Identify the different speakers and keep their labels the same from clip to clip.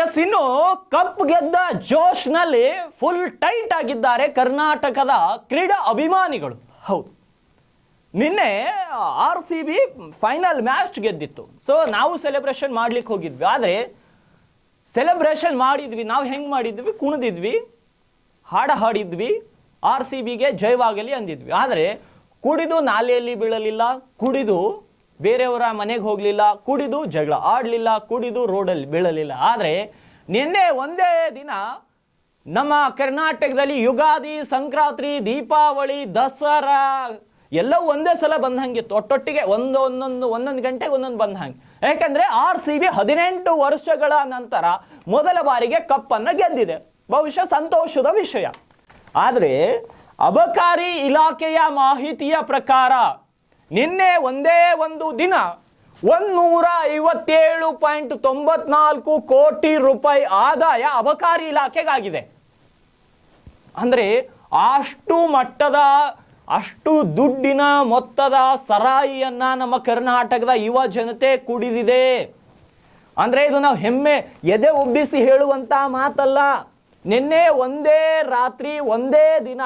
Speaker 1: S ಇನ್ನು cup ಗೆದ್ದ ಜೋಶ್ನಲ್ಲಿ full tight ಆಗಿದ್ದಾರೆ ಕರ್ನಾಟಕದ ಕ್ರೀಡಾ ಅಭಿಮಾನಿಗಳು. ಹೌದು. ನಿನ್ನೆ R C B final match ಗೆದ್ದಿತ್ತು. So ನಾವು ಸೆಲೆಬ್ರೇಷನ್ ಮಾಡ್ಲಿಕ್ಕೆ ಹೋಗಿದ್ವಿ. ಆದರೆ ಸೆಲೆಬ್ರೇಷನ್ ಮಾಡಿದ್ವಿ. ನಾವು ಹೆಂಗೆ ಮಾಡಿದ್ವಿ? ಕುಣಿದಿದ್ವಿ. ಹಾಡ ಹಾಡಿದ್ವಿ. ಆರ್ ಸಿ ಬಿಗೆ ಜಯವಾಗಲಿ ಅಂದಿದ್ವಿ. ಆದರೆ ಕುಡಿದು ನಾಲೆಯಲ್ಲಿ ಬೀಳಲಿಲ್ಲ. ಕುಡಿದು ಬೇರೆಯವರ ಮನೆಗೆ ಹೋಗಲಿಲ್ಲ, ಕುಡಿದು ಜಗಳ ಆಡಲಿಲ್ಲ, ಕುಡಿದು ರೋಡಲ್ಲಿ ಬೀಳಲಿಲ್ಲ. ಆದರೆ ನಿನ್ನೆ ಒಂದೇ ದಿನ ನಮ್ಮ ಕರ್ನಾಟಕದಲ್ಲಿ ಯುಗಾದಿ, ಸಂಕ್ರಾಂತಿ, ದೀಪಾವಳಿ, ದಸರಾ ಎಲ್ಲ ಒಂದೇ ಸಲ ಬಂದಂಗಿತ್ತು ಒಟ್ಟೊಟ್ಟಿಗೆ ಒಂದು ಒಂದೊಂದು ಒಂದೊಂದು ಗಂಟೆಗೆ ಒಂದೊಂದು ಬಂದಂಗೆ ಯಾಕಂದ್ರೆ ಆರ್ ಸಿ ಬಿ ಹದಿನೆಂಟು ವರ್ಷಗಳ ನಂತರ ಮೊದಲ ಬಾರಿಗೆ ಕಪ್ಪನ್ನು ಗೆದ್ದಿದೆ. ಬಹುಶಃ ಸಂತೋಷದ ವಿಷಯ. ಆದರೆ ಅಬಕಾರಿ ಇಲಾಖೆಯ ಮಾಹಿತಿಯ ಪ್ರಕಾರ ನಿನ್ನೆ ಒಂದೇ ಒಂದು ದಿನ ಒಂದೂರ ಐವತ್ತೇಳು ಪಾಯಿಂಟ್ ತೊಂಬತ್ನಾಲ್ಕು ಕೋಟಿ ರೂಪಾಯಿ ಆದಾಯ ಅಬಕಾರಿ ಇಲಾಖೆಗಾಗಿದೆ. ಅಂದ್ರೆ ಅಷ್ಟು ಮಟ್ಟದ, ಅಷ್ಟು ದುಡ್ಡಿನ ಮೊತ್ತದ ಸರಾಯಿಯನ್ನ ನಮ್ಮ ಕರ್ನಾಟಕದ ಯುವ ಜನತೆ ಕುಡಿದಿದೆ. ಅಂದ್ರೆ ಇದು ನಾವು ಹೆಮ್ಮೆ, ಎದೆ ಒಬ್ಬಿಸಿ ಹೇಳುವಂತ ಮಾತಲ್ಲ. ನಿನ್ನೆ ಒಂದೇ ರಾತ್ರಿ, ಒಂದೇ ದಿನ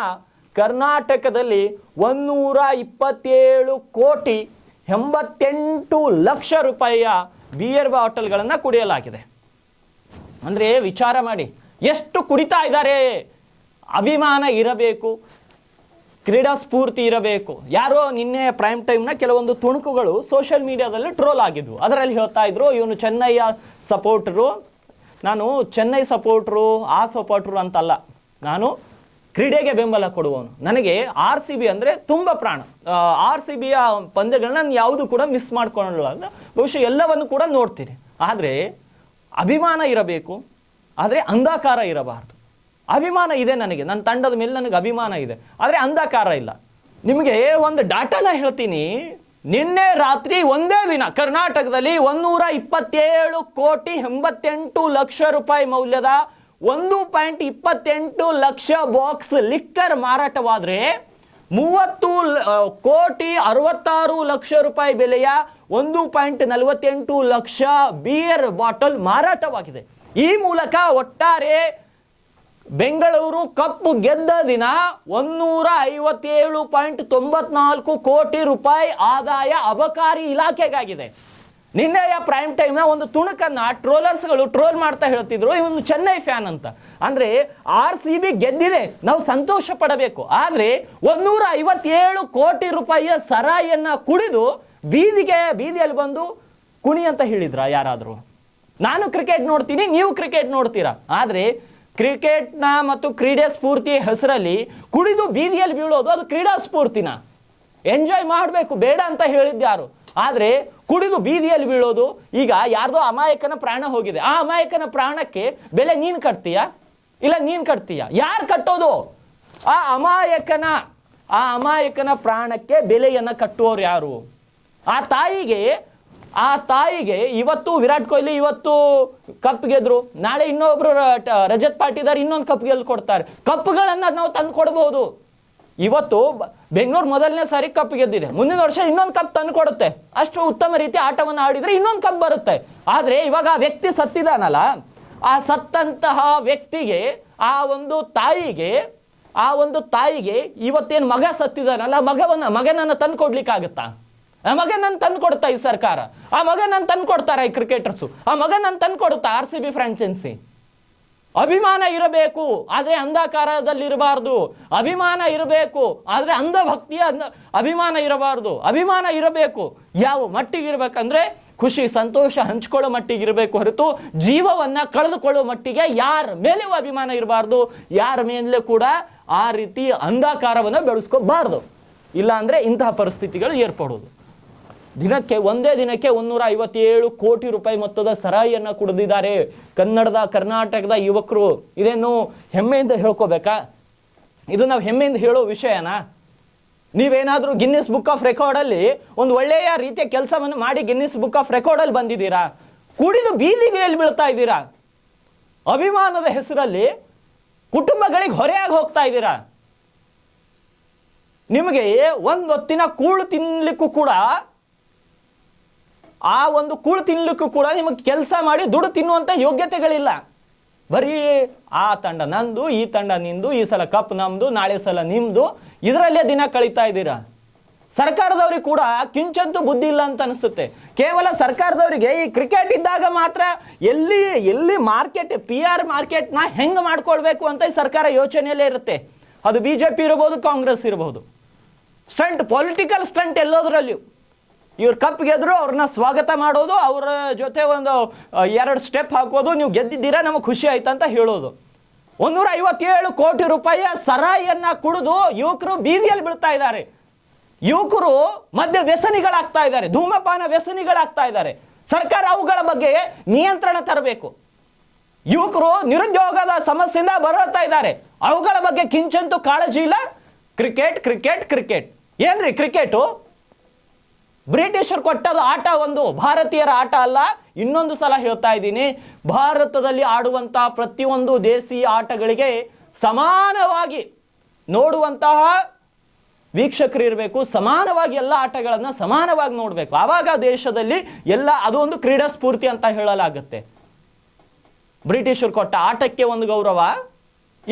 Speaker 1: ಕರ್ನಾಟಕದಲ್ಲಿ ಒಂದೂರ ಇಪ್ಪತ್ತೇಳು ಕೋಟಿ ಎಂಬತ್ತೆಂಟು ಲಕ್ಷ ರೂಪಾಯಿಯ ಬಿಯರ್ ಬಾಟಲ್ಗಳನ್ನು ಕುಡಿಯಲಾಗಿದೆ. ಅಂದ್ರೆ ವಿಚಾರ ಮಾಡಿ, ಎಷ್ಟು ಕುಡಿತಾ ಇದ್ದಾರೆ? ಅಭಿಮಾನ ಇರಬೇಕು, ಕ್ರೀಡಾ ಸ್ಫೂರ್ತಿ ಇರಬೇಕು. ಯಾರೋ ನಿನ್ನೆ ಪ್ರೈಮ್ ಟೈಮ್ನ ಕೆಲವೊಂದು ತುಣುಕುಗಳು ಸೋಷಿಯಲ್ ಮೀಡಿಯಾದಲ್ಲಿ ಟ್ರೋಲ್ ಆಗಿದ್ವು. ಅದರಲ್ಲಿ ಹೇಳ್ತಾ ಇದ್ರು, ಇವನು ಚೆನ್ನೈಯ ಸಪೋರ್ಟರು ನಾನು ಚೆನ್ನೈ ಸಪೋರ್ಟ್ರು ಆ ಸಪೋರ್ಟ್ರು ಅಂತಲ್ಲ. ನಾನು ಕ್ರೀಡೆಗೆ ಬೆಂಬಲ ಕೊಡುವವನು. ನನಗೆ ಆರ್ ಸಿ ಬಿ ಅಂದರೆ ತುಂಬ ಪ್ರಾಣ. ಆರ್ ಸಿ ಬಿಯ ಪಂದ್ಯಗಳನ್ನ ನಾನು ಯಾವುದು ಕೂಡ ಮಿಸ್ ಮಾಡ್ಕೊಳ್ಳಲ್ಲ. ಬಹುಶಃ ಎಲ್ಲವನ್ನು ಕೂಡ ನೋಡ್ತೀನಿ. ಆದರೆ ಅಭಿಮಾನ ಇರಬೇಕು. ಆದರೆ ಅಂಧಕಾರ ಇರಬಾರ್ದು. ಅಭಿಮಾನ ಇದೆ ನನಗೆ. ನನ್ನ ತಂಡದ ಮೇಲೆ ನನಗೆ ಅಭಿಮಾನ ಇದೆ. ಆದರೆ ಅಂಧಕಾರ ಇಲ್ಲ. ನಿಮಗೆ ಒಂದು ಡಾಟಾನ ಹೇಳ್ತೀನಿ. ನಿನ್ನೆ ರಾತ್ರಿ ಒಂದೇ ದಿನ ಕರ್ನಾಟಕದಲ್ಲಿ ಒಂದೂರ ಇಪ್ಪತ್ತೇಳು ಕೋಟಿ ಎಂಬತ್ತೆಂಟು ಲಕ್ಷ ರೂಪಾಯಿ ಮೌಲ್ಯದ ಒಂದು ಪಾಯಿಂಟ್ ಇಪ್ಪತ್ತೆಂಟು ಲಕ್ಷ ಬಾಕ್ಸ್ ಲಿಕ್ಕರ್ ಮಾರಾಟವಾದರೆ ಮೂವತ್ತು ಕೋಟಿ ಅರವತ್ತಾರು ಲಕ್ಷ ರೂಪಾಯಿ ಬೆಲೆಯ ಒಂದು ಪಾಯಿಂಟ್ ನಲವತ್ತೆಂಟು ಲಕ್ಷ ಬಿಯರ್ ಬಾಟಲ್ ಮಾರಾಟವಾಗಿದೆ. ಈ ಮೂಲಕ ಒಟ್ಟಾರೆ ಬೆಂಗಳೂರು ಕಪ್ಪು ಗೆದ್ದ ದಿನ ಒಂದೂರ ಐವತ್ತೇಳು ಪಾಯಿಂಟ್ ತೊಂಬತ್ನಾಲ್ಕು ಕೋಟಿ ರೂಪಾಯಿ ಆದಾಯ ಅಬಕಾರಿ ಇಲಾಖೆಗಾಗಿದೆ. ನಿನ್ನೆಯ ಪ್ರೈಮ್ ಟೈಮ್ನ ಒಂದು ತುಣುಕನ್ನು ಟ್ರೋಲರ್ಸ್ಗಳು ಟ್ರೋಲ್ ಮಾಡ್ತಾ ಹೇಳ್ತಿದ್ರು, ಇವನು ಚೆನ್ನೈ ಫ್ಯಾನ್ ಅಂತ. ಅಂದರೆ ಆರ್ ಸಿ ಬಿ ಗೆದ್ದಿದೆ, ನಾವು ಸಂತೋಷ ಪಡಬೇಕು. ಆದರೆ ಒಂದೂರ ಐವತ್ತೇಳು ಕೋಟಿ ರೂಪಾಯಿಯ ಸರಾಯಿಯನ್ನು ಕುಡಿದು ಬೀದಿಗೆ, ಬೀದಿಯಲ್ಲಿ ಬಂದು ಕುಣಿ ಅಂತ ಹೇಳಿದ್ರ ಯಾರಾದರೂ? ನಾನು ಕ್ರಿಕೆಟ್ ನೋಡ್ತೀನಿ, ನೀವು ಕ್ರಿಕೆಟ್ ನೋಡ್ತೀರಾ? ಆದರೆ ಕ್ರಿಕೆಟ್ನ ಮತ್ತು ಕ್ರೀಡೆ ಸ್ಫೂರ್ತಿ ಹೆಸರಲ್ಲಿ ಕುಡಿದು ಬೀದಿಯಲ್ಲಿ ಬೀಳೋದು ಅದು ಕ್ರೀಡಾ ಸ್ಫೂರ್ತಿನ. ಎಂಜಾಯ್ ಮಾಡಬೇಕು, ಬೇಡ ಅಂತ ಹೇಳಿದ್ಯಾರು ಆದ್ರೆ ಕುಡಿದು ಬೀದಿಯಲ್ಲಿ ಬೀಳೋದು, ಈಗ ಯಾರ್ದೋ ಅಮಾಯಕನ ಪ್ರಾಣ ಹೋಗಿದೆ. ಆ ಅಮಾಯಕನ ಪ್ರಾಣಕ್ಕೆ ಬೆಲೆ ನೀನ್ ಕಟ್ತೀಯಾ? ಇಲ್ಲ ನೀನ್ ಕಟ್ತೀಯಾ? ಯಾರು ಕಟ್ಟೋದು? ಆ ಅಮಾಯಕನ ಆ ಅಮಾಯಕನ ಪ್ರಾಣಕ್ಕೆ ಬೆಲೆಯನ್ನ ಕಟ್ಟುವವರು ಯಾರು? ಆ ತಾಯಿಗೆ ಆ ತಾಯಿಗೆ ಇವತ್ತು ವಿರಾಟ್ ಕೊಹ್ಲಿ ಇವತ್ತು ಕಪ್ ಗೆದ್ರು. ನಾಳೆ ಇನ್ನೊಬ್ರು ರಜತ್ ಪಾಟಿದಾರ್ ಇನ್ನೊಂದು ಕಪ್ ಗೆಲ್ ಕೊಡ್ತಾರೆ ಕಪ್ಗಳನ್ನ ನಾವು ತಂದು ಕೊಡಬಹುದು ಇವತ್ತು ಬೆಂಗಳೂರು ಮೊದಲನೇ ಸಾರಿ ಕಪ್ ಗೆದ್ದಿದೆ. ಮುಂದಿನ ವರ್ಷ ಇನ್ನೊಂದು ಕಪ್ ತಂದು ಕೊಡುತ್ತೆ ಅಷ್ಟು ಉತ್ತಮ ರೀತಿ ಆಟವನ್ನು ಆಡಿದ್ರೆ ಇನ್ನೊಂದು ಕಪ್ ಬರುತ್ತೆ. ಆದರೆ ಇವಾಗ ಆ ವ್ಯಕ್ತಿ ಸತ್ತಿದಾನಲ್ಲ, ಆ ಸತ್ತಂತಹ ವ್ಯಕ್ತಿಗೆ, ಆ ಒಂದು ತಾಯಿಗೆ, ಆ ಒಂದು ತಾಯಿಗೆ ಇವತ್ತೇನು ಮಗ ಸತ್ತಿದಾನಲ್ಲ, ಮಗವನ್ನ, ಮಗನನ್ನ ತಂದು ಕೊಡ್ಲಿಕ್ಕಾಗತ್ತಾ ಆ ಮಗನನ್ನು ತಂದು ಕೊಡ್ತಾ ಈ ಸರ್ಕಾರ? ಆ ಮಗನನ್ನು ತಂದು ಕೊಡ್ತಾರ ಈ ಕ್ರಿಕೆಟರ್ಸು ಆ ಮಗನನ್ನು ತಂದು ಕೊಡುತ್ತಾ ಆರ್ ಸಿ ಬಿ ಫ್ರಾಂಚೈನ್ಸಿ ಅಭಿಮಾನ ಇರಬೇಕು, ಆದರೆ ಅಂಧಕಾರದಲ್ಲಿರಬಾರ್ದು. ಅಭಿಮಾನ ಇರಬೇಕು, ಆದರೆ ಅಂಧಭಕ್ತಿಯ ಭಕ್ತಿಯ ಅಭಿಮಾನ ಇರಬಾರ್ದು. ಅಭಿಮಾನ ಇರಬೇಕು. ಯಾವ ಮಟ್ಟಿಗೆ ಇರ್ಬೇಕಂದ್ರೆ ಖುಷಿ, ಸಂತೋಷ ಹಂಚ್ಕೊಳ್ಳೋ ಮಟ್ಟಿಗೆ ಇರಬೇಕು ಹೊರತು ಜೀವವನ್ನು ಕಳೆದುಕೊಳ್ಳೋ ಮಟ್ಟಿಗೆ ಯಾರ ಮೇಲೆ ಅಭಿಮಾನ ಇರಬಾರ್ದು. ಯಾರ ಮೇಲೆ ಕೂಡ ಆ ರೀತಿ ಅಂಧಕಾರವನ್ನು ಬೆಳೆಸ್ಕೋಬಾರ್ದು. ಇಲ್ಲಾಂದರೆ ಇಂತಹ ಪರಿಸ್ಥಿತಿಗಳು ಏರ್ಪಡೋದು. ದಿನಕ್ಕೆ ಒಂದೇ ದಿನಕ್ಕೆ ಒಂದೂರ ಐವತ್ತೇಳು ಕೋಟಿ ರೂಪಾಯಿ ಮೊತ್ತದ ಸರಾಯಿಯನ್ನ ಕುಡಿದಿದ್ದಾರೆ. ಕನ್ನಡದ, ಕರ್ನಾಟಕದ ಯುವಕರು. ಇದೇನು ಹೆಮ್ಮೆಯಿಂದ ಹೇಳ್ಕೋಬೇಕಾ? ಇದು ನಾವು ಹೆಮ್ಮೆಯಿಂದ ಹೇಳೋ ವಿಷಯನಾ? ನೀವೇನಾದರೂ ಗಿನ್ನಿಸ್ ಬುಕ್ ಆಫ್ ರೆಕಾರ್ಡಲ್ಲಿ ಒಂದು ಒಳ್ಳೆಯ ರೀತಿಯ ಕೆಲಸವನ್ನು ಮಾಡಿ ಗಿನ್ನಿಸ್ ಬುಕ್ ಆಫ್ ರೆಕಾರ್ಡಲ್ಲಿ ಬಂದಿದ್ದೀರಾ? ಕುಡಿದು ಬೀದಿಗೆಯಲ್ಲಿ ಬೀಳ್ತಾ ಇದ್ದೀರಾ? ಅಭಿಮಾನದ ಹೆಸರಲ್ಲಿ ಕುಟುಂಬಗಳಿಗೆ ಹೊರೆಯಾಗಿ ಹೋಗ್ತಾ ಇದ್ದೀರಾ? ನಿಮಗೆ ಒಂದು ಹೊತ್ತಿನ ಕೂಳು ತಿನ್ನಲಿಕ್ಕೂ ಕೂಡ ಆ ಒಂದು ಕೂಳು ತಿನ್ಲಿಕ್ಕೂ ಕೂಡ ನಿಮಗೆ ಕೆಲಸ ಮಾಡಿ ದುಡ್ಡು ತಿನ್ನುವಂಥ ಯೋಗ್ಯತೆಗಳಿಲ್ಲ. ಬರೀ ಆ ತಂಡ ನಂದು, ಈ ತಂಡ ನಿಂದು, ಈ ಸಲ ಕಪ್ ನಮ್ದು, ನಾಳೆ ಸಲ ನಿಮ್ದು, ಇದರಲ್ಲೇ ದಿನ ಕಳೀತಾ ಇದ್ದೀರಾ? ಸರ್ಕಾರದವ್ರಿಗೆ ಕೂಡ ಕಿಂಚಂತೂ ಬುದ್ಧಿ ಇಲ್ಲ ಅಂತ ಅನಿಸುತ್ತೆ. ಕೇವಲ ಸರ್ಕಾರದವರಿಗೆ ಈ ಕ್ರಿಕೆಟ್ ಇದ್ದಾಗ ಮಾತ್ರ ಎಲ್ಲಿ ಎಲ್ಲಿ ಮಾರ್ಕೆಟ್ ಪಿ ಆರ್ ಮಾರ್ಕೆಟ್ನ ಹೆಂಗೆ ಮಾಡ್ಕೊಳ್ಬೇಕು ಅಂತ ಈ ಸರ್ಕಾರ ಯೋಚನೆಯಲ್ಲೇ ಇರುತ್ತೆ. ಅದು ಬಿ ಜೆ ಪಿ ಇರ್ಬೋದು, ಕಾಂಗ್ರೆಸ್ ಇರಬಹುದು ಸ್ಟಂಟ್, ಪೊಲಿಟಿಕಲ್ ಸ್ಟಂಟ್ ಎಲ್ಲೋದ್ರಲ್ಲಿಯೂ. ಇವ್ರು ಕಪ್ ಗೆದ್ರು ಅವ್ರನ್ನ ಸ್ವಾಗತ ಮಾಡೋದು, ಅವರ ಜೊತೆ ಒಂದು ಎರಡು ಸ್ಟೆಪ್ ಹಾಕೋದು, ನೀವು ಗೆದ್ದಿದ್ದೀರಾ, ನಮಗೆ ಖುಷಿ ಆಯ್ತು ಅಂತ ಹೇಳೋದು. ಒಂದೂರ ಐವತ್ತೇಳು ಕೋಟಿ ರೂಪಾಯಿಯ ಸರಾಯಿಯನ್ನ ಕುಡಿದು ಯುವಕರು ಬೀದಿಯಲ್ಲಿ ಬಿಡ್ತಾ ಇದ್ದಾರೆ. ಯುವಕರು ಮದ್ಯ ವ್ಯಸನಿಗಳಾಗ್ತಾ ಇದ್ದಾರೆ, ಧೂಮಪಾನ ವ್ಯಸನಿಗಳಾಗ್ತಾ ಇದ್ದಾರೆ. ಸರ್ಕಾರ ಅವುಗಳ ಬಗ್ಗೆ ನಿಯಂತ್ರಣ ತರಬೇಕು. ಯುವಕರು ನಿರುದ್ಯೋಗದ ಸಮಸ್ಯೆಯಿಂದ ಬರಳ್ತಾ ಇದ್ದಾರೆ. ಅವುಗಳ ಬಗ್ಗೆ ಕಿಂಚಂತೂ ಕಾಳಜಿ ಇಲ್ಲ. Cricket cricket cricket. ಏನ್ರಿ ಕ್ರಿಕೆಟು? ಬ್ರಿಟಿಷರು ಕೊಟ್ಟದ ಆಟ ಒಂದು, ಭಾರತೀಯರ ಆಟ ಅಲ್ಲ. ಇನ್ನೊಂದು ಸಲ ಹೇಳ್ತಾ ಇದ್ದೀನಿ, ಭಾರತದಲ್ಲಿ ಆಡುವಂತಹ ಪ್ರತಿಯೊಂದು ದೇಶೀಯ ಆಟಗಳಿಗೆ ಸಮಾನವಾಗಿ ನೋಡುವಂತಹ ವೀಕ್ಷಕರು ಇರಬೇಕು, ಸಮಾನವಾಗಿ ಎಲ್ಲ ಆಟಗಳನ್ನು ಸಮಾನವಾಗಿ ನೋಡಬೇಕು. ಆವಾಗ ದೇಶದಲ್ಲಿ ಎಲ್ಲ ಅದು ಒಂದು ಕ್ರೀಡಾ ಸ್ಫೂರ್ತಿ ಅಂತ ಹೇಳಲಾಗುತ್ತೆ. ಬ್ರಿಟಿಷರು ಕೊಟ್ಟ ಆಟಕ್ಕೆ ಒಂದು ಗೌರವ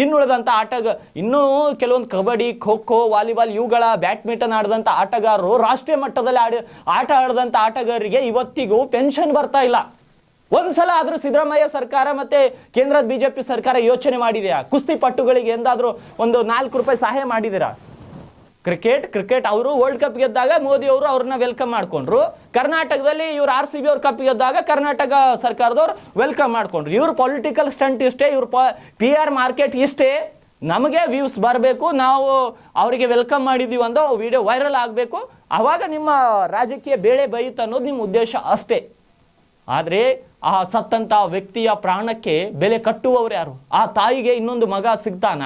Speaker 1: ಇನ್ನುಳಿದಂಥ ಆಟಗ ಇನ್ನೂ ಕೆಲವೊಂದು ಕಬಡ್ಡಿ ಖೋ ಖೋ ವಾಲಿಬಾಲ್ ಇವುಗಳ ಬ್ಯಾಡ್ಮಿಂಟನ್ ಆಡಿದಂಥ ಆಟಗಾರರು ರಾಷ್ಟ್ರೀಯ ಮಟ್ಟದಲ್ಲಿ ಆಡಿ ಆಟ ಆಡಿದಂಥ ಆಟಗಾರರಿಗೆ ಇವತ್ತಿಗೂ ಪೆನ್ಷನ್ ಬರ್ತಾ ಇಲ್ಲ. ಒಂದ್ಸಲ ಆದರೂ ಸಿದ್ದರಾಮಯ್ಯ ಸರ್ಕಾರ ಮತ್ತೆ ಕೇಂದ್ರದ ಬಿಜೆಪಿ ಸರ್ಕಾರ ಯೋಚನೆ ಮಾಡಿದೆಯಾ? ಕುಸ್ತಿ ಪಟ್ಟುಗಳಿಗೆ ಎಂದಾದರೂ ಒಂದು ನಾಲ್ಕು ರೂಪಾಯಿ ಸಹಾಯ ಮಾಡಿದಿರಾ? ಕ್ರಿಕೆಟ್ ಕ್ರಿಕೆಟ್ ಅವರು ವರ್ಲ್ಡ್ ಕಪ್ ಗೆದ್ದಾಗ ಮೋದಿ ಅವರು ಅವ್ರನ್ನ ವೆಲ್ಕಮ್ ಮಾಡ್ಕೊಂಡ್ರು. ಕರ್ನಾಟಕದಲ್ಲಿ ಇವ್ರು ಆರ್ ಸಿ ಬಿ ಅವ್ರ ಕಪ್ ಗೆದ್ದಾಗ ಕರ್ನಾಟಕ ಸರ್ಕಾರದವ್ರು ವೆಲ್ಕಮ್ ಮಾಡ್ಕೊಂಡ್ರು. ಇವ್ರ ಪೊಲಿಟಿಕಲ್ ಸ್ಟಂಟ್ ಇಷ್ಟೇ, ಇವ್ರ ಪಿ ಆರ್ ಮಾರ್ಕೆಟ್ ಇಷ್ಟೇ. ನಮಗೆ ವ್ಯೂಸ್ ಬರಬೇಕು, ನಾವು ಅವರಿಗೆ ವೆಲ್ಕಮ್ ಮಾಡಿದೀವಿ ಅಂದ್ರೆ ವಿಡಿಯೋ ವೈರಲ್ ಆಗಬೇಕು. ಆವಾಗ ನಿಮ್ಮ ರಾಜಕೀಯ ಬೇಳೆ ಬೈಯುತ್ತೆ ಅನ್ನೋದು ನಿಮ್ಮ ಉದ್ದೇಶ ಅಷ್ಟೇ. ಆದರೆ ಆ ಸತ್ತಂತ ವ್ಯಕ್ತಿಯ ಪ್ರಾಣಕ್ಕೆ ಬೆಲೆ ಕಟ್ಟುವವರು ಯಾರು? ಆ ತಾಯಿಗೆ ಇನ್ನೊಂದು ಮಗ ಸಿಗ್ತಾನ?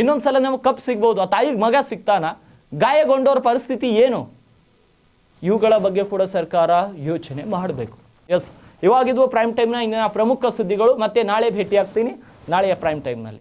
Speaker 1: ಇನ್ನೊಂದು ಸಲ ನಮಗೆ ಕಪ್ ಸಿಗ್ಬೋದು, ಆ ತಾಯಿಗೆ ಮಗ ಸಿಗ್ತಾನ? ಗಾಯಗೊಂಡವ್ರ ಪರಿಸ್ಥಿತಿ ಏನು? ಇವುಗಳ ಬಗ್ಗೆ ಕೂಡ ಸರ್ಕಾರ ಯೋಚನೆ ಮಾಡಬೇಕು. ಎಸ್ ಇವಾಗಿದ್ವು ಪ್ರೈಮ್ ಟೈಮ್ನ ಇನ್ನ ಪ್ರಮುಖ ಸುದ್ದಿಗಳು. ಮತ್ತೆ ನಾಳೆ ಭೇಟಿ ಆಗ್ತೀನಿ ನಾಳೆಯ ಪ್ರೈಮ್ ಟೈಮ್ನಲ್ಲಿ